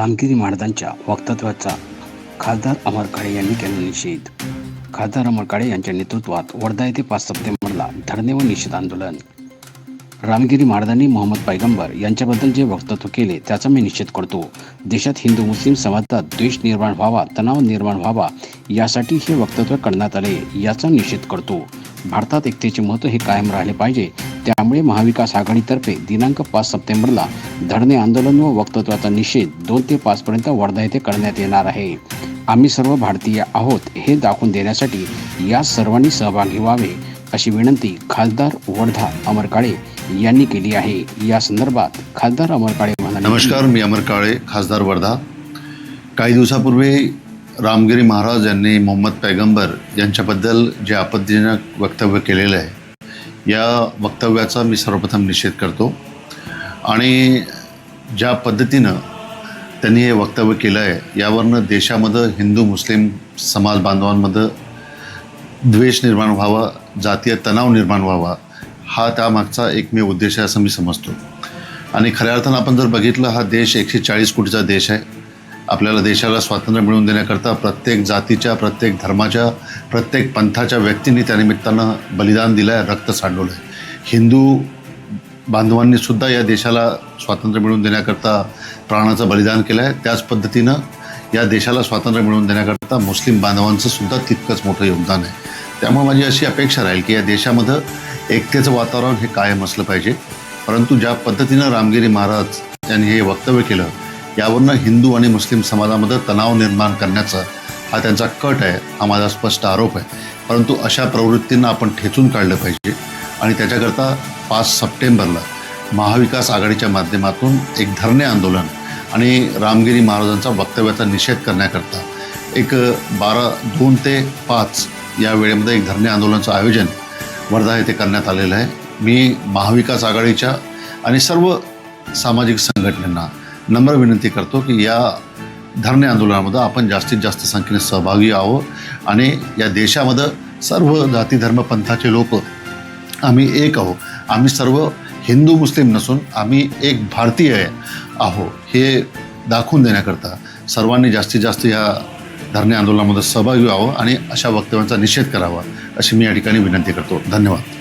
रामगिरी महाराजांच्या वक्तव्याचा खासदार अमर काळे यांनी केला निषेध. खासदार अमर काळे यांच्या नेतृत्वात वर्धा येथे पाच सप्टेंबरला धरणे व निषेध आंदोलन. रामगिरी महाराजांनी मोहम्मद पैगंबर यांच्याबद्दल जे वक्तव्य केले त्याचा मी निषेध करतो. देशात हिंदू मुस्लिम समाजात द्वेष निर्माण व्हावा तणाव निर्माण व्हावा यासाठी हे वक्तव्य करण्यात आले याचा निषेध करतो. भारतात एकतेचे महत्त्व हे कायम राहिले पाहिजे त्यामुळे महाविकास आघाडीतर्फे दिनांक पाच सप्टेंबरला धरणे आंदोलन व वक्तव्याचा निषेध दोन ते पाच पर्यंत वर्धा येथे करण्यात येणार आहे. आम्ही सर्व भारतीय आहोत हे दाखवून देण्यासाठी या सर्वांनी सहभागी व्हावे अशी विनंती खासदार वर्धा अमर काळे यांनी केली आहे. या संदर्भात खासदार अमर काळे म्हणाले. नमस्कार मी अमर काळे खासदार वर्धा. काही दिवसापूर्वी रामगिरी महाराज यांनी मोहम्मद पैगंबर यांच्याबद्दल जे आपत्तीजनक वक्तव्य केलेलं आहे या वक्तव्याचा मी सर्वप्रथम निषेध करतो. आणि ज्या पद्धतीनं त्यांनी हे वक्तव्य केलं आहे यावरनं देशामध्ये हिंदू मुस्लिम समाज बांधवांमध्ये द्वेष निर्माण व्हावा जातीय तणाव निर्माण व्हावा हा त्यामागचा एकमेव उद्देश आहे असं मी समजतो. आणि खऱ्या अर्थानं आपण जर बघितलं हा देश एकशे चाळीस कोटीचा देश आहे. आपल्याला देशाला स्वातंत्र्य मिळवून देण्याकरता प्रत्येक जातीच्या प्रत्येक धर्माच्या प्रत्येक पंथाच्या व्यक्तींनी त्यानिमित्तानं बलिदान दिलं आहे रक्त सांडवलं आहे हिंदू बांधवांनी सुद्धा या देशाला स्वातंत्र्य मिळवून देण्याकरता प्राणाचं बलिदान केलं आहे त्याच पद्धतीनं या देशाला स्वातंत्र्य मिळवून देण्याकरता मुस्लिम बांधवांचं सुद्धा तितकंच मोठं योगदान आहे. त्यामुळे माझी अशी अपेक्षा राहील की या देशामध्ये एकतेचं वातावरण हे कायम असलं पाहिजे. परंतु ज्या पद्धतीनं रामगिरी महाराज यांनी हे वक्तव्य केलं यावरनं हिंदू आणि मुस्लिम समाजामध्ये तणाव निर्माण करण्याचा हा त्यांचा कट आहे हा माझा स्पष्ट आरोप आहे. परंतु अशा प्रवृत्तींना आपण ठेचून काढलं पाहिजे. आणि त्याच्याकरता पाच सप्टेंबरला महाविकास आघाडीच्या माध्यमातून एक धरणे आंदोलन आणि रामगिरी महाराजांचा वक्तव्याचा निषेध करण्याकरता एक बारा दोन ते पाच या वेळेमध्ये एक धरणे आंदोलनाचं आयोजन वर्धा येथे करण्यात आलेलं आहे. मी महाविकास आघाडीच्या आणि सर्व सामाजिक संघटनांना नम्र विनंती करतो की या धरणे आंदोलनामध्ये आपण जास्तीत जास्त संख्येने सहभागी आहो आणि या देशामध्ये सर्व जाती धर्म पंथाचे लोक आम्ही एक आहो. आम्ही सर्व हिंदू मुस्लिम नसून आम्ही एक भारतीय आहो हे दाखवून देण्याकरता सर्वांनी जास्तीत जास्त या धरणे आंदोलनामध्ये सहभागी व्हावं आणि अशा वक्तव्यांचा निषेध करावा अशी मी या ठिकाणी विनंती करतो. धन्यवाद.